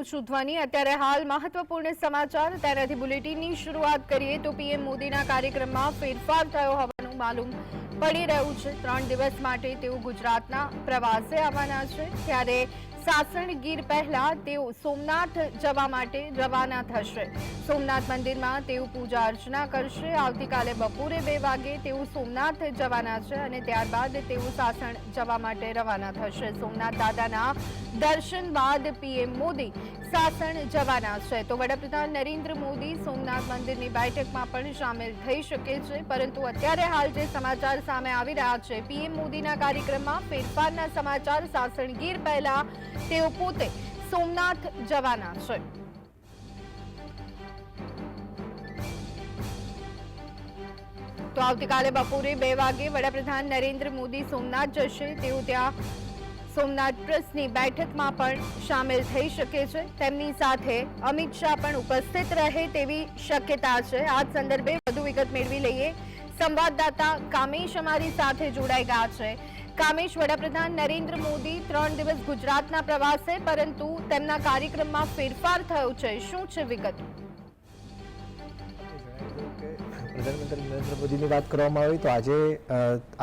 હું છું ધ્વની. અત્યારે હાલ મહત્વપૂર્ણ સમાચાર. તેનાથી બુલેટિનની શરૂઆત કરીએ તો પીએમ મોદીના કાર્યક્રમમાં ફેરફાર થયો હોવાનું માલુમ પડી રહ્યું છે. ત્રણ દિવસ માટે તેઓ ગુજરાતના પ્રવાસે આવવાના છે. ત્યારે સાસણ ગીર પહેલા તેઓ સોમનાથ જવા માટે રવાના થશે. સોમનાથ મંદિરમાં તેઓ પૂજા અર્ચના કરશે. આવતીકાલે બપોરે બે વાગે તેઓ સોમનાથ જવાના છે અને ત્યારબાદ તેઓ સાસણ જવા માટે રવાના થશે. સોમનાથ દાદાના દર્શન બાદ પીએમ મોદી સાસણ જવાના છે. તો વડાપ્રધાન નરેન્દ્ર મોદી સોમનાથ મંદિરની બેઠકમાં પણ સામેલ થઈ શકે છે. પરંતુ અત્યારે હાલ જે સમાચાર સામે આવી રહ્યા છે, પીએમ મોદીના કાર્યક્રમમાં ફેરફારના સમાચાર સાસણ ગીર પહેલા તેઓ પોતે સોમનાથ જવાના છે. તો આવતીકાલે બપોરે બે વાગે વડાપ્રધાન નરેન્દ્ર મોદી સોમનાથ જશે. તેઓ ત્યાં સોમનાથ ટ્રસ્ટની બેઠકમાં પણ સામેલ થઈ શકે છે. તેમની સાથે અમિત શાહ પણ ઉપસ્થિત રહે તેવી શક્યતા છે. આ સંદર્ભે વધુ વિગત મેળવી લઈએ. સંવાદદાતા કામેશ અમારી સાથે જોડાઈ ગયા છે. કામેશ વડાપ્રધાન નરેન્દ્ર મોદી ત્રણ દિવસ ગુજરાતના પ્રવાસે, પરંતુ તેમના કાર્યક્રમમાં ફેરફાર થયો છે. શું છે વિગત? પ્રધાનમંત્રી નરેન્દ્ર મોદીની વાત કરવામાં આવી તો આજે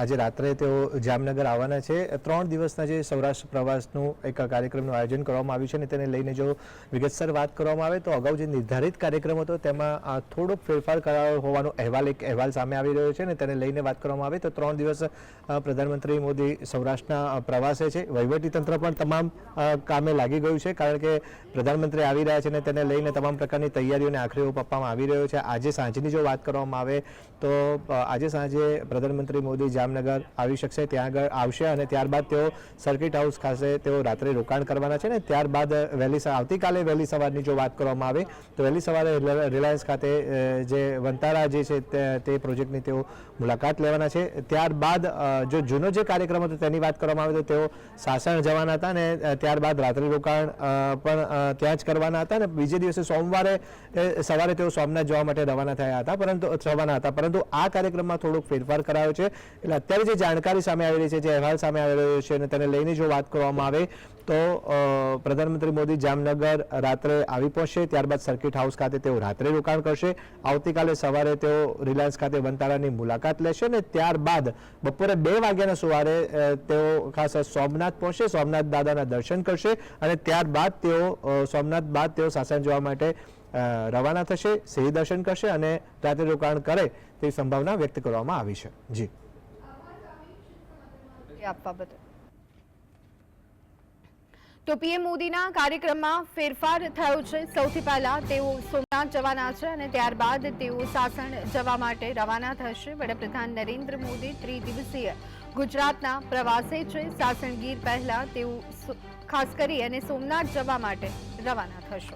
આજે રાત્રે તેઓ જામનગર આવવાના છે. ત્રણ દિવસના જે સૌરાષ્ટ્ર પ્રવાસનું એક કાર્યક્રમનું આયોજન કરવામાં આવ્યું છે અને તેને લઈને જો વિગતસર વાત કરવામાં આવે તો અગાઉ જે નિર્ધારિત કાર્યક્રમ હતો તેમાં થોડોક ફેરફાર કરાયો હોવાનો અહેવાલ એક અહેવાલ સામે આવી રહ્યો છે અને તેને લઈને વાત કરવામાં આવે તો ત્રણ દિવસ પ્રધાનમંત્રી મોદી સૌરાષ્ટ્રના પ્રવાસે છે. વહીવટીતંત્ર પણ તમામ કામે લાગી ગયું છે કારણ કે પ્રધાનમંત્રી આવી રહ્યા છે અને તેને લઈને તમામ પ્રકારની તૈયારીઓને આખરી ઓપ આપવામાં આવી રહ્યો છે. આજે સાંજની જો વાત કરવામાં આવે તો આજે સાંજે પ્રધાનમંત્રી મોદી જામનગર આવી શકશે, ત્યાં આગળ આવશે અને ત્યારબાદ તેઓ સર્કિટ હાઉસ ખાતે તેઓ રાત્રે રોકાણ કરવાના છે ને, ત્યારબાદ વહેલી આવતીકાલે વહેલી સવારની જો વાત કરવામાં આવે, તો વહેલી સવારે રિલાયન્સ ખાતે જે વંતારા જે છે તે પ્રોજેક્ટની તેઓ મુલાકાત લેવાના છે. ત્યારબાદ જો જૂનો જે કાર્યક્રમ હતો તેની વાત કરવામાં આવે તો તેઓ સાસણ જવાના હતા અને ત્યારબાદ રાત્રિ રોકાણ પણ ત્યાં જ કરવાના હતા અને બીજે દિવસે સોમવારે સવારે તેઓ સોમનાથ જવા માટે રવાના થયા હતા, પરંતુ થવાના હતા. પરંતુ આ કાર્યક્રમમાં થોડોક ફેરફાર કરાયો છે. એટલે અત્યારે જે જાણકારી સામે આવી રહી છે, જે અહેવાલ સામે આવી રહ્યો છે અને તેને લઈને જો વાત કરવામાં આવે, તો પ્રધાનમંત્રી મોદી જામનગર રાત્રે આવી પહોંચશે. ત્યારબાદ સર્કિટ હાઉસ ખાતે તેઓ રાત્રે રોકાણ કરશે. આવતીકાલે સવારે તેઓ રિલાયન્સ ખાતે વંતારાની મુલાકાત લેશે અને ત્યારબાદ બપોરે બે વાગ્યાના સુવારે તેઓ ખાસ સોમનાથ પહોંચશે. સોમનાથ દાદાના દર્શન કરશે અને ત્યારબાદ તેઓ સોમનાથ બાદ તેઓ સાસણ જવા માટે રવાના થશે, સિંહ દર્શન કરશે અને રાત્રે રોકાણ કરે તેવી સંભાવના વ્યક્ત કરવામાં આવી છે. જી. તો પીએમ મોદીના કાર્યક્રમમાં ફેરફાર થયો છે. સૌથી પહેલા તેઓ સોમનાથ જવાના છે અને ત્યારબાદ તેઓ સાસણ જવા માટે રવાના થશે. વડાપ્રધાન નરેન્દ્ર મોદી ત્રિદિવસીય ગુજરાતના પ્રવાસે છે. સાસણ ગીર પહેલા તેઓ ખાસ કરી અને સોમનાથ જવા માટે રવાના થશે.